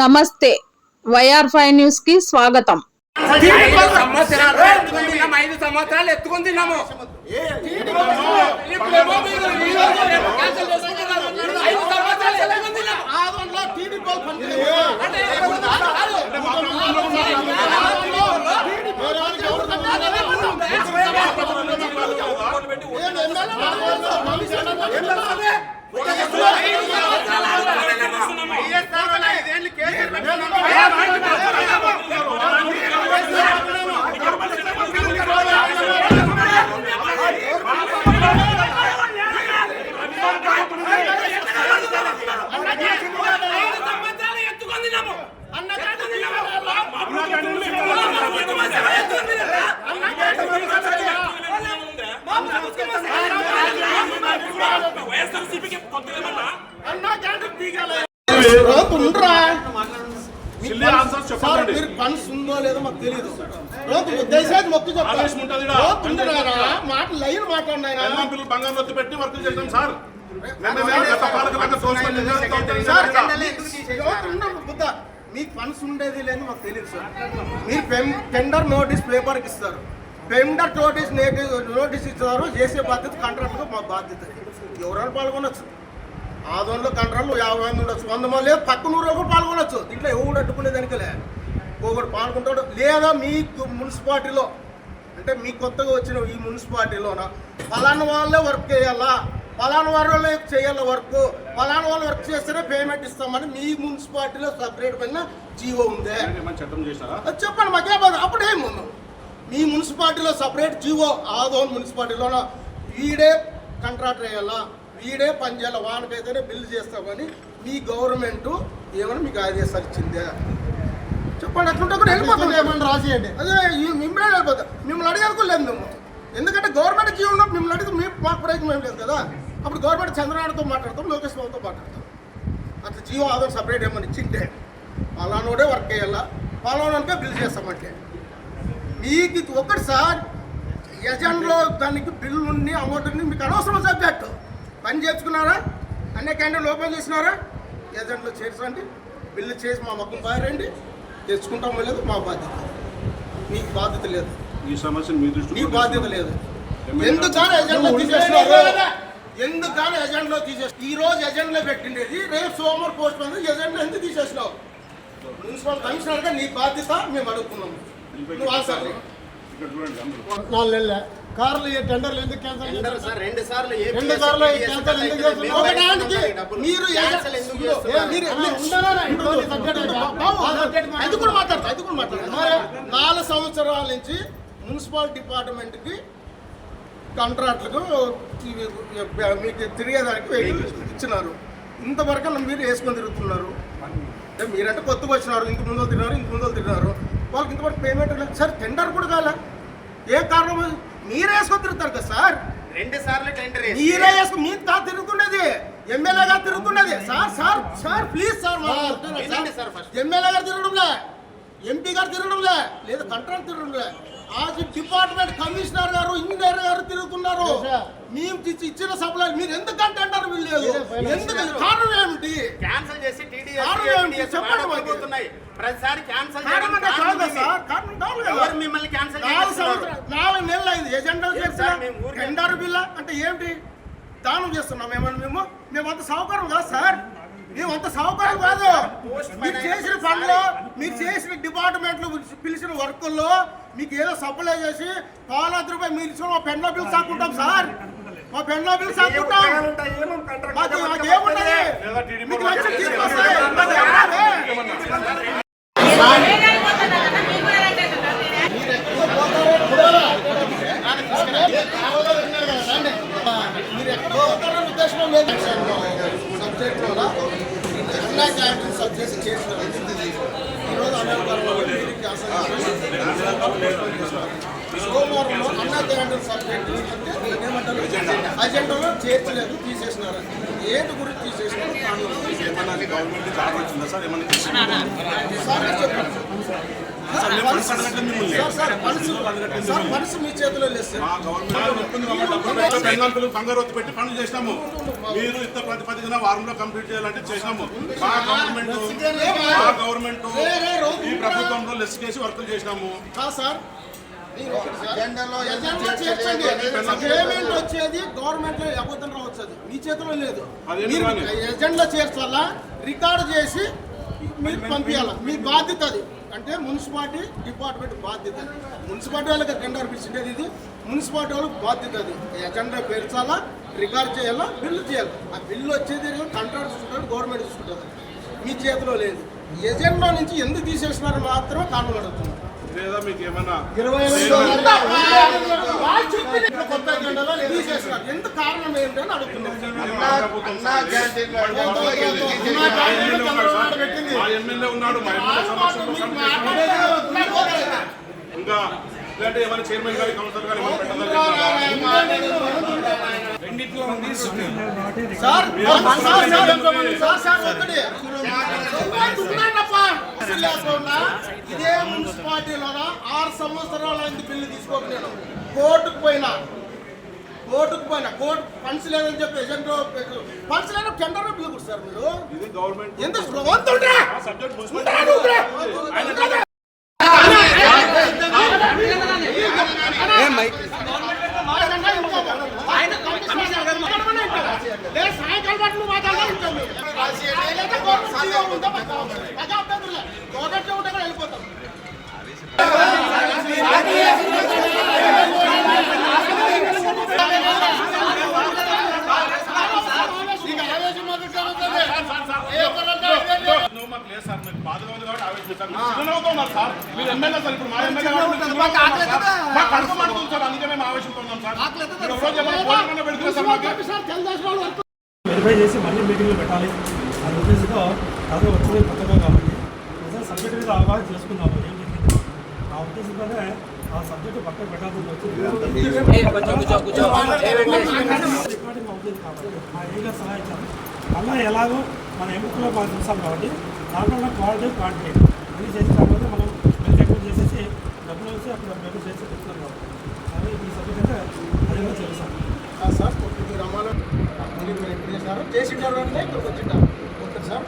నమస్తే. YR five న్యూస్కి స్వాగతం. ఐదు సంవత్సరాలు ఎత్తుకుని తిన్నాము ఐదు సంవత్సరాలు ఎత్తుకుని తిన్నాము ఇప్పుడేమో మీరు ఈ రోజు రేపు క్యాన్సిల్ చేసుకుంటున్నారు. ఐదు సంవత్సరాలు ఎత్తుకుని తిన్నాము. అంటే వైఎస్ఆర్ వాళ్ళు ఐదేళ్ళు కేసులు ఐదు సంవత్సరాలు ఎత్తుకొని తిన్నాము. ఎత్తుకొని వైఎస్ఆర్సీపీకి కొత్తగా ఏమన్నా ఉండ్రా సిల్లీ ఆన్సర్స్ పని ఉందో లేదో మాకు తెలియదు రోజు దయచేసి మొక్కి. చెప్తారా మాట లైన్ మాట్లాడినాయన బంగారం ఒత్తి పెట్టి వర్క్ చేసాం సార్. మీకు ఫండ్స్ ఉండేది లేదు మాకు తెలియదు సార్. మీరు టెండర్ నోటీస్ పేపర్కి ఇస్తారు. టెండర్ నోటీస్ నేటి- నోటీస్ ఇస్తారు చేసే బాధ్యత కాంట్రాక్ట్గా మా బాధ్యత. ఎవరైనా పాల్గొనొచ్చు. ఆదోన్లో కాంట్రాక్ట్లు యాభై మంది ఉండొచ్చు. వంద మంది లేదు పక్క నూరు కూడా పాల్గొనొచ్చు. దీంట్లో ఎవడు అడ్డుకునే దానికిలే ఒకడు పాల్గొంటాడు. లేదా మీ మున్సిపాలిటీలో అంటే మీ కొత్తగా వచ్చిన ఈ మున్సిపాలిటీలోన ఫలానా వాళ్ళే వర్క్ చేయాలా? ఫలానా వాళ్ళే చేయాలి వర్క్? ఫలానా వాళ్ళు వర్క్ చేస్తేనే పేమెంట్ ఇస్తామని మీ మున్సిపాలిటీలో సపరేట్ పైన జీవో ఉందే. చెప్పండి మాకే బాధ? అప్పుడేం ఉన్నాం మీ మున్సిపాలిటీలో సపరేట్ జీవో ఆదోన్ మున్సిపాలిటీలోన? వీడే కాంట్రాక్టర్ వేయాలా వీడే పని చేయాలి వానికైతేనే బిల్లు చేస్తామని మీ గవర్నమెంట్ ఏమని మీకు ఆదేశాలు ఇచ్చిందే? చెప్పండి అట్లుంటే కూడా వెళ్ళిపోతాం ఏమని రాసేయండి అదే మిమ్మల్ని వెళ్ళిపోతాం మిమ్మల్ని అడిగనుకోలేదు మేము ఎందుకంటే గవర్నమెంట్ జీవో ఉన్నప్పుడు మిమ్మల్ని అడిగి మీ మాకు ప్రయత్నం ఏం లేదు కదా. అప్పుడు గవర్నమెంట్ చంద్రబాబుతో మాట్లాడతాం లోకేష్ బాబుతో మాట్లాడతాం. అట్లా జియో ఆధార్ సపరేట్ ఏమని ఇచ్చింటే పలానోడే వర్క్ చేయాలా? పలానోనికే బిల్ చేస్తామంటే. మీకు ఒకటి సార్ ఎజెంట్లో దానికి బిల్లు ఉండి అమౌంట్ ఉంది మీకు అనవసరం సబ్జెక్ట్ పని చేసుకున్నారా అన్ని క్యాంటీన్లు ఓపెన్ చేసినారా? ఎజెంట్లో చేర్చండి. బిల్లు చేసి మా మొక్కం పారండి తెచ్చుకుంటామో లేదు మా బాధ్యత. మీకు బాధ్యత లేదు. ఈ సమస్యను మీ దృష్టి మీ బాధ్యత లేదు. ఎందుకని ఎజెండా తీసేసినారు ఎందుకని ఎజెండాలో తీసేసి? ఈ రోజు ఎజెండాలో పెట్టిండేది రేపు సోమవారం పోస్ట్ పోన్ ఎజెండా ఎందుకు తీసేసినావు? మున్సిపల్ కమిషనర్గా నీ బాధ్యత మేము అడుగుతున్నాము నువ్వు ఆన్సర్ చేయి. ఇక్కడ చూడండి అందరూ నాలుగు నెలలే. కార్లు టెండర్లు ఎందుకు క్యాన్సిల్ రెండు సార్లు రెండు సార్లు క్యాన్సిల్ ఎందుకు చేస్తున్నారు? ఒకటానికి మీరు. అది కూడా అది కూడా నాలుగు సంవత్సరాల నుంచి మున్సిపల్ డిపార్ట్మెంట్కి కాంట్రాక్టులకు మీకు తిరిగేదానికి ఇచ్చినారు. ఇంతవరకు మీరు వేసుకొని తిరుగుతున్నారు. అంటే మీరంటే కొత్తగా వచ్చినారు ఇంక ముందు తిన్నారు ఇంక ముందు తిన్నారు వాళ్ళకి ఇంతవరకు పేమెంట్ లేదు. సార్ టెండర్ కూడా కాలే. ఏ కారణం? మీరే వేసుకొని తిరుగుతారు కదా సార్? రెండు సార్లు టెండర్ మీరే వేసుకుని మీరు తా తిరుగుతున్నది. ఎమ్మెల్యేగా తిరుగుతున్నది. Sir sir sir please sir వినండి సార్ ఫస్ట్. ఎమ్మెల్యే గారు తిరగడంలే. ఎంపీ గారు తిరగడంలే. లేదా కంట్రాక్ట్ తిరగడంలే. ఆజ్ డిపార్ట్మెంట్ కమిషనర్ గారు ఇంజనీర్ గారు తిరుగుతున్నారు. మేము ఇచ్చి- ఇచ్చిన సప్లై మీరు ఎందుకంటే అంటారు వీళ్ళు ఎందుకు? కారణం ఏమిటి? క్యాన్సిల్ చేసి? టీడీఎస్ చెప్పండి ప్రతిసారి క్యాన్సిల్ కారణం అంటే కాదు కదా సార్ కారణం కాదు కదా ఎవరు మిమ్మల్ని క్యాన్సిల్ నాలుగు చేస్తున్నారు సంవత్సరాలు నాలుగు నెలలు అయింది ఎజెండా ఏం సార్, మేము ఊరికే- టెండర్ బిల్ల అంటే ఏమిటి? దానం చేస్తున్నాం ఏమన్నా మేము మేమంత సౌకర్యం కాదు సార్. మేమంత సౌకర్యం కాదు. మీరు చేసిన పనులు మీరు చేసిన డిపార్ట్మెంట్లు పిలిచిన వర్కుల్లో మీకు ఏదో సప్లై చేసి పాలాది రూపాయలు మీరు ఇచ్చిన మా పెన్లో బిల్ సాక్కుంటాం సార్. మా పెన్లో బిల్ సాక్కుంటాం. మాకు మాకు ఏముంటది? మీకు లక్షలు తీసుకొస్తాయి మీరు ఎక్కడో ఒకరు ఉద్దేశం లేదు సబ్జెక్ట్ వల్ల అన్నా క్యాంటీన్ సబ్జెక్ట్ చేసినారు ఈరోజు అమెరికాలో వీరికి అసలు సోమవారంలో అన్నా క్యాంటీన్ సబ్జెక్ట్ అంటే ఏమంటారు? అజెండాలో చేర్చలేదు తీసేసినారు. ఏంటి గురించి తీసేసినారు? మనసు మీ చేతిలో లేదు బెంగాల్ బంగారు పెట్టి పనులు చేసినాము. మీరు ఇంత ప్రతిపాదికన వారంలో కంప్లీట్ చేయాలంటే చేసినాము. మా గవర్నమెంట్ మా గవర్నమెంట్ ఈ ప్రభుత్వంలో లెస్ చేసి వర్కులు చేసినాము. సార్. పేమెంట్ వచ్చేది గవర్నమెంట్లో అబద్ధం రావచ్చు అది మీ చేతిలో లేదు? ఎజెండా చేర్చాలా? రికార్డు చేసి మీరు పంపించాలా మీ బాధ్యత అది. అంటే మున్సిపాలిటీ డిపార్ట్మెంట్ బాధ్యత మున్సిపాలిటీ వాళ్ళకి టెండర్ పిలిచిండేది ఇది. మున్సిపాలిటీ వాళ్ళకి బాధ్యత అది. ఎజెండా పేర్చాలా? రికార్డ్ చేయాలా? బిల్లు చేయాలి? ఆ బిల్లు వచ్చేది కంట్రాక్ట్ చూసుకుంటారు గవర్నమెంట్ చూసుకుంటుంది మీ చేతిలో లేదు. ఎజెండా నుంచి ఎందుకు తీసేసినారో మాత్రమే కారణం అడుగుతున్నారు లేదా మీకు ఏమన్నా ఇరవై కొత్త ఎజెండాలో తీసేసినారు ఎందుకు కారణం ఏంటి అని అడుగుతున్నారు మా ప్రభుత్వం సార్. మా ఎమ్మెల్యే ఉన్నాడు సార్. మా ఎమ్మెల్యే ఉన్నాడు మా ఎమ్మెల్యే సమక్షంలో పనిచేస్తున్నాడు. ఇంకా లేదంటే ఏమైనా చైర్మన్ గారి కౌన్సిలర్ గారు ఏమైనా పెట్టాలని సార్ సార్ సార్ సార్ ఒక్కటి లేకుండా ఇదే మున్సిపాలిటీలోన ఆరు సంవత్సరాలు అయింది బిల్లు తీసుకోక నేను కోర్టుకు పోయినా. కోర్టుకు పోయినా. కోర్టు ఫండ్స్ లేదని చెప్పి ఎజెంట్ ఫండ్స్ లేని టెండర్ బిల్లు కొడతారు మీరు. ఎందుకు వంతుండ్రా సబ్జెక్ట్ మున్సిపల్ ఆయన సాయంకాలం పాటు నువ్వు మాట్లాడాలి కోటట్లో ఉంటే కూడా వెళ్ళిపోతాం నువ్వు మాకు లేదు సార్ మీకు బాధగా ఉంది కాబట్టి ఆవేశిస్తాను చిరునవ్వుతో ఉన్నారు సార్. మీరు ఎమ్మెల్యే సార్ ఇప్పుడు మా ఎమ్మెల్యే కాబట్టి మీరు చిరునవ్వుతో ఉన్నారు సార్. మా కడుపు మండుతుంది సార్ అందుకే మేము ఆవేశంతో ఉన్నాం సార్ మీరు ఒక రోజు ఏమైనా భోజనం పెడుతున్నారు సార్ మాకు? వెరిఫై చేసి మళ్ళీ మీటింగ్లు పెట్టాలి. అనే ఉద్దేశంతో అదే వచ్చింది కొత్తగా కాబట్టి. సబ్జెక్ట్ మీద అవగాహన చేసుకుందాం ఏం జరిగింది ఆ ఉద్దేశంతోనే ఆ సబ్జెక్టు పక్కన పెట్టాల్సి వచ్చింది. అవుతుంది కాబట్టి. ఏగా సహాయించాలి. మళ్ళీ ఎలాగో మన ఎన్నికల్లో మాకు చూసాం కాబట్టి దాంట్లో క్వాలిటీ క్వాంటిటీ. అన్ని చేసి కాబట్టి మనం వచ్చి అక్కడ చేసి చెప్తున్నాం కాబట్టి. అదే ఈ సబ్జెక్ట్ అయితే చేస్తాం. సార్ మీరు అమ్మాలో మీరు చేసినారు చేసింటారు అంటే ఇక్కడికి వచ్చింటారు ఓకే సార్.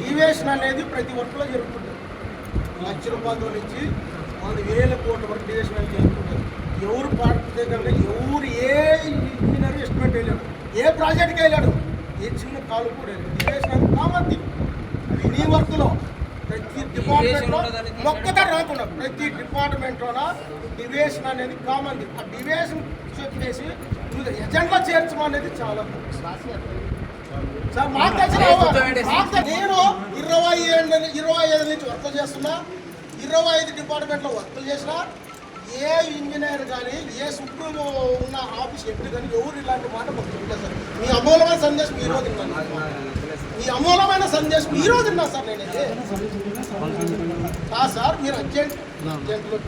డివియేషన్ అనేది ప్రతి ఒక్కలో జరుగుతుంది లక్ష రూపాయలతో నుంచి వంద వేల కోట్ల వరకు డివియేషన్ అనేది జరుగుతుంటుంది. ఎవరు పాటితే కంటే ఎవరు ఏ ఇంజనీర్ ఎస్టిమేట్ వెళ్ళాడు ఏ ప్రాజెక్ట్కి వెళ్ళాడు ఏ చిన్న కాలు కూడా వేయలేడు. డివియేషన్ అనేది కామన్ థింగ్. మీ వర్క్లో. ప్రతి డిపార్ట్మెంట్లో ఒక్కటే రాకుండా ప్రతి డిపార్ట్మెంట్లోన డివియేషన్ అనేది కామన్ ఆ డివియేషన్ చెప్పేసి ఎజెండా చేర్చడం అనేది చాలా సార్ మాకు తెలిసిన నేను ఇరవై ఏళ్ళ ఇరవై ఐదు నుంచి వర్క్ చేస్తున్నా. ఇరవై ఐదు డిపార్ట్మెంట్లో వర్క్ చేసిన ఏ ఇంజనీర్ కానీ ఏ సుప్రీం ఉన్న ఆఫీస్ ఎప్పుడు కానీ ఎవరు ఇలాంటి మాట మాకు చెప్పలేదు సార్. మీ అమూలమైన సందేశం ఈ రోజు విన్నాను మీ అమూలమైన సందేశం ఈ రోజు విన్నా సార్ నేను సార్. మీరు అర్జెంట్ అర్జెంట్లో